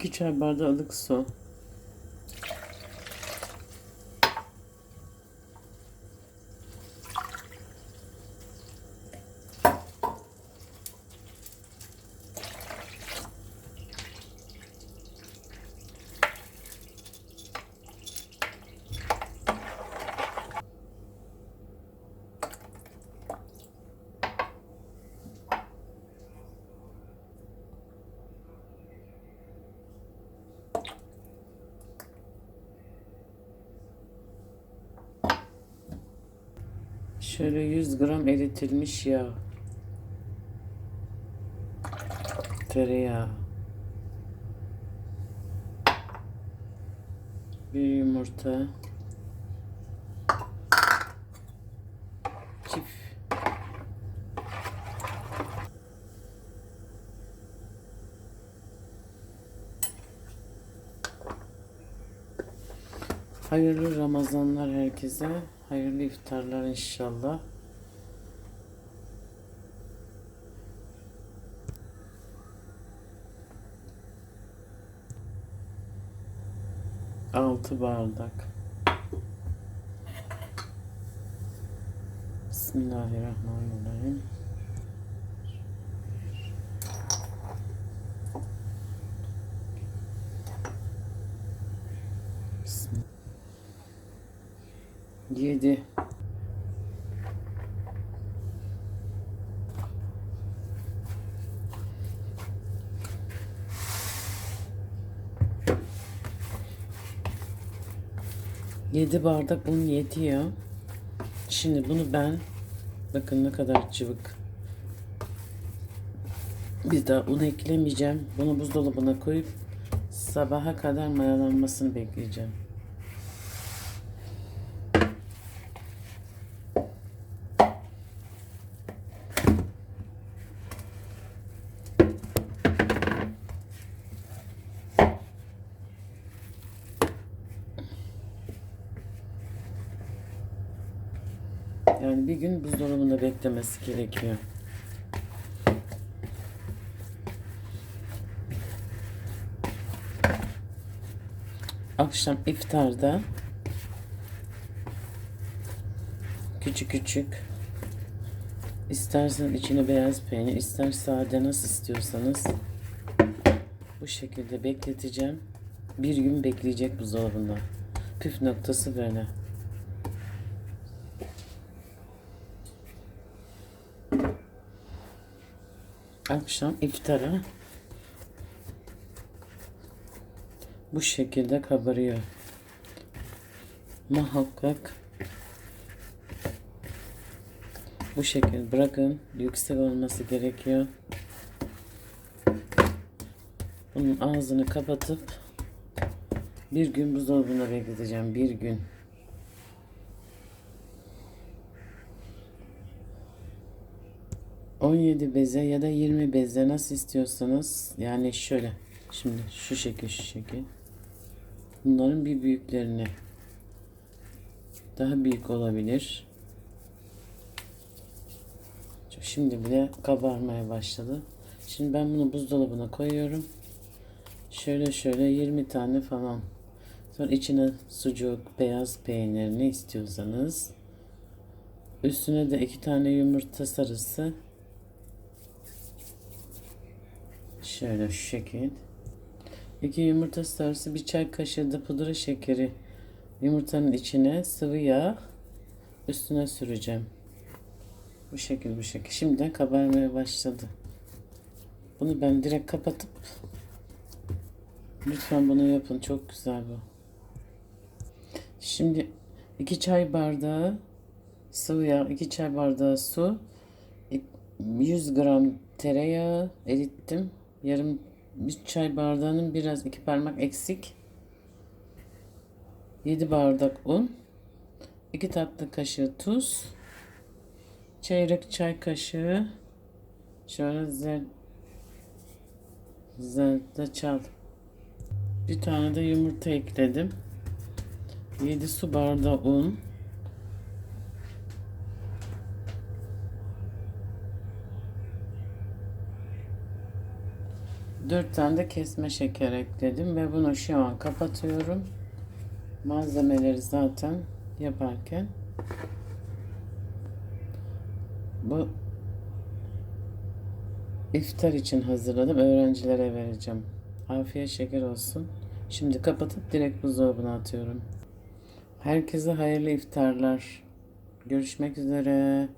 2 çay bardağı ılık su. Şöyle 100 gram eritilmiş yağ. Tereyağı. Bir yumurta. Çift. Hayırlı Ramazanlar herkese. Hayırlı iftarlar inşallah. Altı bardak. Bismillahirrahmanirrahim. 7 7 bardak un yetiyor. Şimdi bunu ben bakın ne kadar cıvık. Bir daha un eklemeyeceğim. Bunu buzdolabına koyup sabaha kadar mayalanmasını bekleyeceğim. Yani bir gün buzdolabında beklemesi gerekiyor. Akşam iftarda küçük küçük isterseniz içine beyaz peynir, ister sade nasıl istiyorsanız bu şekilde bekleteceğim. Bir gün bekleyecek buzdolabında. Püf noktası böyle. Akşam iftara bu şekilde kabarıyor. Muhakkak bu şekilde bırakın. Yüksek olması gerekiyor. Bunun ağzını kapatıp bir gün buzdolabına bekleteceğim. Bir gün. 17 beze ya da 20 beze nasıl istiyorsanız yani şöyle şimdi şu şekil şu şekil. Bunların bir büyüklerini daha büyük olabilir. Şimdi bile kabarmaya başladı. Şimdi ben bunu buzdolabına koyuyorum. Şöyle şöyle 20 tane falan. Sonra içine sucuk beyaz peynir ne istiyorsanız. Üstüne de iki tane yumurta sarısı Şöyle şu şekil. İki yumurta sarısı, bir çay kaşığı da pudra şekeri yumurtanın içine sıvı yağ üstüne süreceğim. Bu şekil bu şekil. Şimdiden kabarmaya başladı. Bunu ben direkt kapatıp lütfen bunu yapın. Çok güzel bu. Şimdi iki çay bardağı sıvı yağ, iki çay bardağı su, 100 gram tereyağı erittim. Yarım bir çay bardağının biraz iki parmak eksik. 7 bardak un. 2 tatlı kaşığı tuz. Çeyrek çay kaşığı şöyle zer zerdeçal. Bir tane de yumurta ekledim. 7 su bardağı un. 4 tane de kesme şeker ekledim ve bunu şu an kapatıyorum. Malzemeleri zaten yaparken bu iftar için hazırladım. Öğrencilere vereceğim. Afiyet şeker olsun. Şimdi kapatıp direkt buzdolabına atıyorum. Herkese hayırlı iftarlar. Görüşmek üzere.